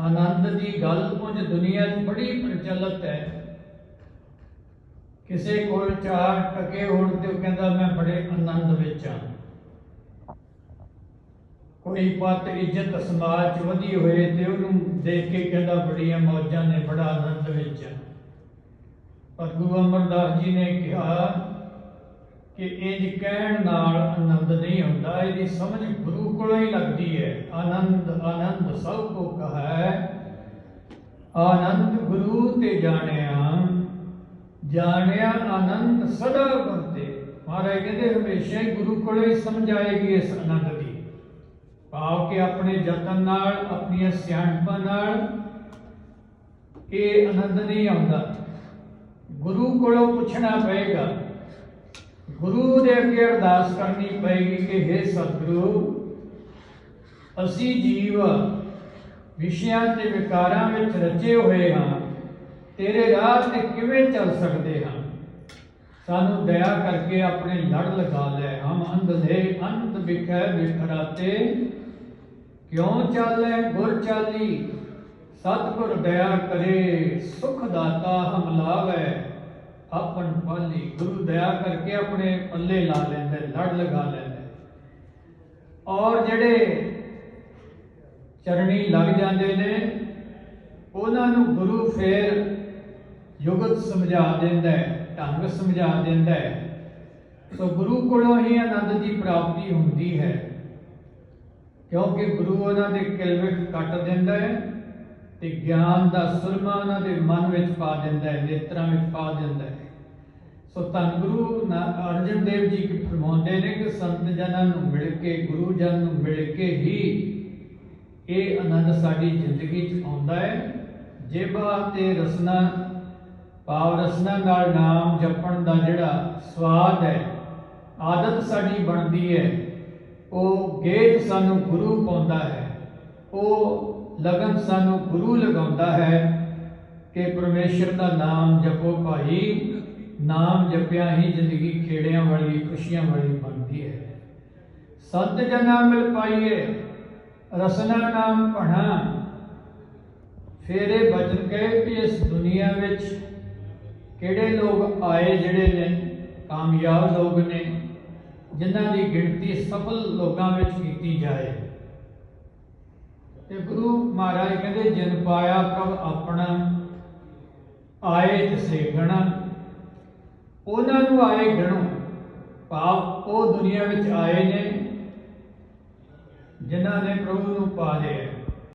ਆਨੰਦ ਦੀ ਗੱਲ ਕੁਝ ਦੁਨੀਆ 'ਚ ਬੜੀ ਪ੍ਰਚਲਿਤ ਹੈ। ਕਿਸੇ ਕੋਲ ਚਾਰ ਟਕੇ ਹੋਣ ਤੇ ਉਹ ਕਹਿੰਦਾ, ਮੈਂ ਬੜੇ ਆਨੰਦ ਵਿੱਚ ਹਾਂ। ਕੋਈ ਪਤ ਇੱਜ਼ਤ ਸਮਾਜ 'ਚ ਵਧੀ ਹੋਏ ਤੇ ਉਹਨੂੰ ਦੇਖ ਕੇ ਕਹਿੰਦਾ, ਬੜੀਆਂ ਮੌਜਾਂ ਨੇ, ਬੜਾ ਆਨੰਦ ਵਿੱਚ ਹਾਂ। ਪਰ ਗੁਰੂ ਅਮਰਦਾਸ ਜੀ ਨੇ ਕਿਹਾ ਕਿ ਇੰਜ ਕਹਿਣ ਨਾਲ ਆਨੰਦ ਨਹੀਂ ਹੁੰਦਾ ਇਹਦੀ ਸਮਝ ਗੁਰੂ ਕੋਲੋਂ ਹੀ ਲੱਗਦੀ ਹੈ। ਆਨੰਦ ਆਨੰਦ ਸਭ ਕੋ ਕਹੈ। ਆਨੰਦ ਗੁਰੂ ਤੇ ਜਾਣਿਆ ਜਾਣਿਆ ਆਨੰਦ ਸਦਾ ਵਰਤੇ। ਮਹਾਰਾਜ ਕਹਿੰਦੇ, ਹਮੇਸ਼ਾ ਹੀ ਗੁਰੂ ਕੋਲੋਂ ਹੀ ਸਮਝ ਆਏਗੀ ਇਸ ਆਨੰਦ ਦੀ। ਭਾਵ ਕਿ ਆਪਣੇ ਯਤਨ ਨਾਲ, ਆਪਣੀਆਂ ਸਿਆਣਪਾਂ ਨਾਲ ਇਹ ਆਨੰਦ ਨਹੀਂ ਆਉਂਦਾ। ਗੁਰੂ ਕੋਲੋਂ ਪੁੱਛਣਾ ਪਏਗਾ। ਗੁਰੂ ਦੇ ਅੱਗੇ ਅਰਦਾਸ ਕਰਨੀ ਪਏਗੀ ਕਿ हे ਸਤਿਗੁਰੂ, ਅਸੀਂ ਜੀਵ ਵਿਸ਼ਿਆਂ ਤੇ ਵਿਕਾਰਾਂ ਵਿੱਚ ਰਚੇ ਹੋਏ ਹਾਂ, ਤੇਰੇ ਰਾਹ ਤੇ ਕਿਵੇਂ ਚੱਲ ਸਕਦੇ ਹਾਂ? ਸਾਨੂੰ ਦਇਆ ਕਰਕੇ ਆਪਣੇ ਲੜ ਲਗਾ ਲੈ, ਹਮ ਅੰਧੇ ਅੰਤ ਵਿਖੈ ਵਿਖਰਾਤੇ ਕਿਉਂ ਚਾਲੈ ਗੁਰ ਚਾਲੀ? ਸਤਿਗੁਰ ਦਇਆ ਕਰੇ, ਸੁਖ ਦਾਤਾ ਹਮ ਲਾਵੇ। ਆਪਨ ਪਾਲੀ ਗੁਰੂ ਦਇਆ ਕਰਕੇ ਆਪਣੇ ਪੱਲੇ ਲਾ ਲੈਂਦੇ, ਲੜ ਲਗਾ ਲੈਂਦੇ। ਔਰ ਜਿਹੜੇ ਚਰਣੀ ਲੱਗ ਜਾਂਦੇ ਨੇ, ਉਹਨਾਂ ਨੂੰ ਗੁਰੂ ਫੇਰ ਯੁਗਤ ਸਮਝਾ ਦਿੰਦਾ ਹੈ, ਢੰਗ ਸਮਝਾ ਦਿੰਦਾ ਹੈ। ਸੋ ਗੁਰੂ ਕੋਲੋਂ ਹੀ ਆਨੰਦ ਦੀ ਪ੍ਰਾਪਤੀ ਹੁੰਦੀ ਹੈ, ਕਿਉਂਕਿ ਗੁਰੂ ਉਹਨਾਂ ਦੇ ਕਿਲਵਿਖ ਕੱਟ ਦਿੰਦਾ ਹੈ। ਤੇ ਗਿਆਨ ਦਾ ਸੁਰਮਾ ਉਹਨਾਂ ਦੇ ਮਨ ਵਿੱਚ ਪਾ ਦਿੰਦਾ ਹੈ, ਨੇਤਰਾਂ ਵਿੱਚ ਪਾ ਦਿੰਦਾ ਹੈ। ਸੋ ਧੰਨ ਗੁਰੂ ਨਾ- ਅਰਜਨ ਦੇਵ ਜੀ ਕੀ ਫਰਮਾਉਂਦੇ ਨੇ ਕਿ ਸੰਤ ਜਨਾਂ ਨੂੰ ਮਿਲ ਕੇ, ਗੁਰੂ ਜਨ ਨੂੰ ਮਿਲ ਕੇ ਹੀ ਇਹ ਆਨੰਦ ਸਾਡੀ ਜ਼ਿੰਦਗੀ 'ਚ ਆਉਂਦਾ ਹੈ। ਜੇਬਾ ਤੇ ਰਸਨਾ, ਭਾਵ ਰਸਨਾ ਨਾਲ ਨਾਮ ਜਪਣ ਦਾ ਜਿਹੜਾ ਸਵਾਦ ਹੈ, ਆਦਤ ਸਾਡੀ ਬਣਦੀ ਹੈ, ਉਹ ਗੇਜ ਸਾਨੂੰ ਗੁਰੂ ਪਾਉਂਦਾ ਹੈ। ਉਹ ਲਗਨ ਸਾਨੂੰ ਗੁਰੂ ਲਗਾਉਂਦਾ ਹੈ ਕਿ ਪਰਮੇਸ਼ਰ ਦਾ ਨਾਮ ਜਪੋ ਭਾਈ। ਨਾਮ ਜਪਿਆ ਹੀ ਜ਼ਿੰਦਗੀ ਖੇੜਿਆਂ ਵਾਲੀ, ਖੁਸ਼ੀਆਂ ਵਾਲੀ ਬਣਦੀ ਹੈ। ਸੰਤ ਜਨਾਂ ਮਿਲ ਪਾਈਏ, ਰਸਨਾ ਨਾਮ ਪढ़ा ਫੇਰੇ ਬਚਨ ਗਏ ਕਿ ਇਸ ਦੁਨੀਆ ਵਿੱਚ ਕਿਹੜੇ ਲੋਕ ਆਏ ਜਿਹੜੇ ਨੇ, ਕਾਮਯਾਬ ਲੋਕ ਨੇ, ਜਿਨ੍ਹਾਂ ਦੀ ਗਿਣਤੀ ਸਫਲ ਲੋਕਾਂ ਵਿੱਚ ਕੀਤੀ ਜਾਏ। ਤੇ ਗੁਰੂ ਮਹਾਰਾਜ ਕਹਿੰਦੇ, ਜਨ ਪਾਇਆ ਪ੍ਰਭ ਆਪਣਾ, ਆਏ ਤਸੇ ਗਣਾ ਉਹਨਾਂ ਨੂੰ ਆਏ ਗਣੋ। ਭਾਵ ਉਹ ਦੁਨੀਆ ਵਿੱਚ ਆਏ ਨੇ, ਜਿਨ੍ਹਾਂ ਨੇ ਪ੍ਰਭੂ ਨੂੰ ਪਾ ਲਿਆ।